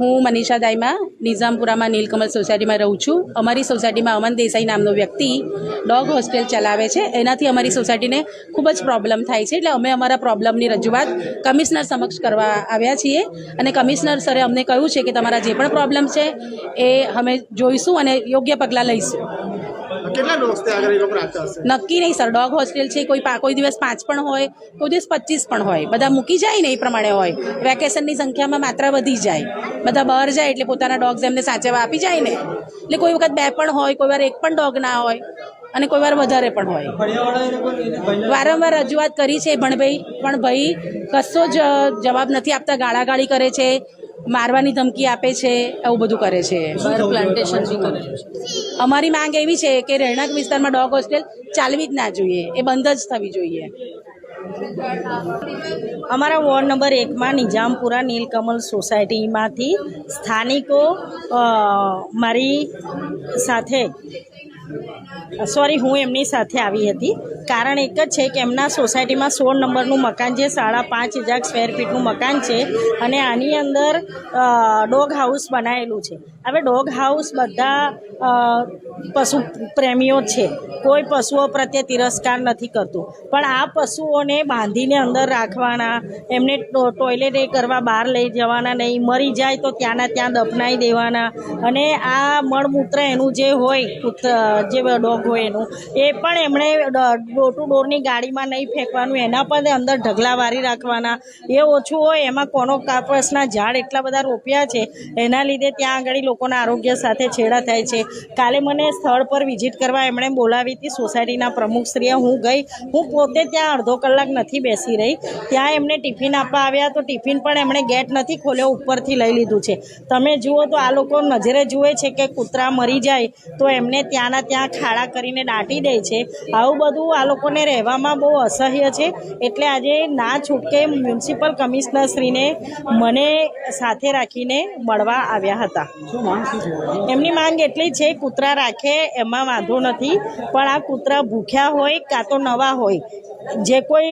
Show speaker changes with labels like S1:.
S1: હું મનીષા દાઈમા, નિઝામપુરામાં નીલકમલ સોસાયટીમાં રહું છું. અમારી સોસાયટીમાં અમન દેસાઈ નામનો વ્યક્તિ ડોગ હોસ્ટેલ ચલાવે છે. એનાથી અમારી સોસાયટીને ખૂબ જ પ્રોબ્લેમ થાય છે. એટલે અમે અમારા પ્રોબ્લેમની રજૂઆત કમિશનર સમક્ષ કરવા આવ્યા છીએ. અને કમિશનર સરે અમને કહ્યું છે કે તમારા જે પણ પ્રોબ્લેમ છે એ અમે જોઈશું અને યોગ્ય પગલાં લઈશું.
S2: કેટલા ડોગ્સ ત્યાં આગળ
S1: નક્કી નહીં, સર. ડોગ હોસ્ટેલ છે, કોઈ કોઈ દિવસ પાંચ પણ હોય, કોઈ દિવસ પચીસ પણ હોય. બધા મૂકી જાય ને એ પ્રમાણે હોય. વેકેશનની સંખ્યામાં માત્રા વધી જાય. બધા બહાર જાય એટલે પોતાના ડોગ્સ એમને સાચવવા આપી જાય ને. એટલે કોઈ વખત બે પણ હોય, કોઈ વાર એક પણ ડોગ ના હોય, અને કોઈ વાર વધારે પણ હોય. વારંવાર રજૂઆત કરી છે ભણભાઈ, પણ ભાઈ કશો જ જવાબ નથી આપતા. ગાળાગાળી કરે છે મારવાની ધમકી આપે છે એવું બધું કરે છે. પ્લાન્ટેશન અમારી માંગ એવી છે કે રહેણાંક વિસ્તારમાં ડોગ હોસ્ટેલ ચાલવી જ ના જોઈએ. એ બંધ જ થવી જોઈએ.
S3: અમારા વોર્ડ નંબર એકમાં નિજામપુરા નીલકમલ સોસાયટીમાંથી સ્થાનિકો મારી સાથે સોરી હું એમની સાથે આવી હતી. કારણ એક જ છે કે એમના સોસાયટીમાં સોળ નંબરનું મકાન છે, સાડા પાંચ હજાર સ્ક્વેર ફીટનું મકાન છે અને આની અંદર ડોગ હાઉસ બનાવેલું છે. હવે ડોગ હાઉસ બધા પશુ પ્રેમીઓ છે. કોઈ પશુઓ પ્રત્યે તિરસ્કાર નથી કરતું. પણ આ પશુઓને બાંધીને અંદર રાખવાના, એમને ટોયલેટ એ કરવા બહાર લઈ જવાના નહીં, મરી જાય તો ત્યાંના ત્યાં દફનાઈ દેવાના. અને આ મળમૂત્ર એનું જે હોય જે ડોગ હોય એનું, એ પણ એમણે ડોર ટુ ડોરની ગાડીમાં નહીં ફેંકવાનું, એના પર અંદર ઢગલા વારી રાખવાના, એ ઓછું હોય, એમાં કોનો કાપસના ઝાડ એટલા બધા રોપ્યા છે, એના લીધે ત્યાં આગળ લોકોના આરોગ્ય સાથે છેડા થાય છે. કાલે મને સ્થળ પર વિઝિટ કરવા એમણે બોલાવી હતી સોસાયટીના પ્રમુખશ્રીએ હું ગઈ, હું પોતે ત્યાં અડધો કલાક નથી બેસી રહી, ત્યાં એમને ટિફિન આપવા આવ્યા, તો ટિફિન પણ એમણે ગેટ નથી ખોલ્યો, ઉપરથી લઈ લીધું છે. તમે જુઓ તો આ લોકો નજરે જુએ છે કે કૂતરા મરી જાય, તો એમને ત્યાંના ત્યાં ખાડા કરીને દાટી દે છે. આવું બધું આ લોકોને રહેવામાં બહુ અસહ્ય છે. એટલે આજે ના છૂટકે મ્યુનિસિપલ કમિશનરશ્રીને મને સાથે રાખીને મળવા આવ્યા હતા. એમની માંગ એટલી છે કૂતરા રાખે એમાં વાંધો નથી. પણ આ કૂતરા ભૂખ્યા હોય કાં તો નવા હોય. જે કોઈ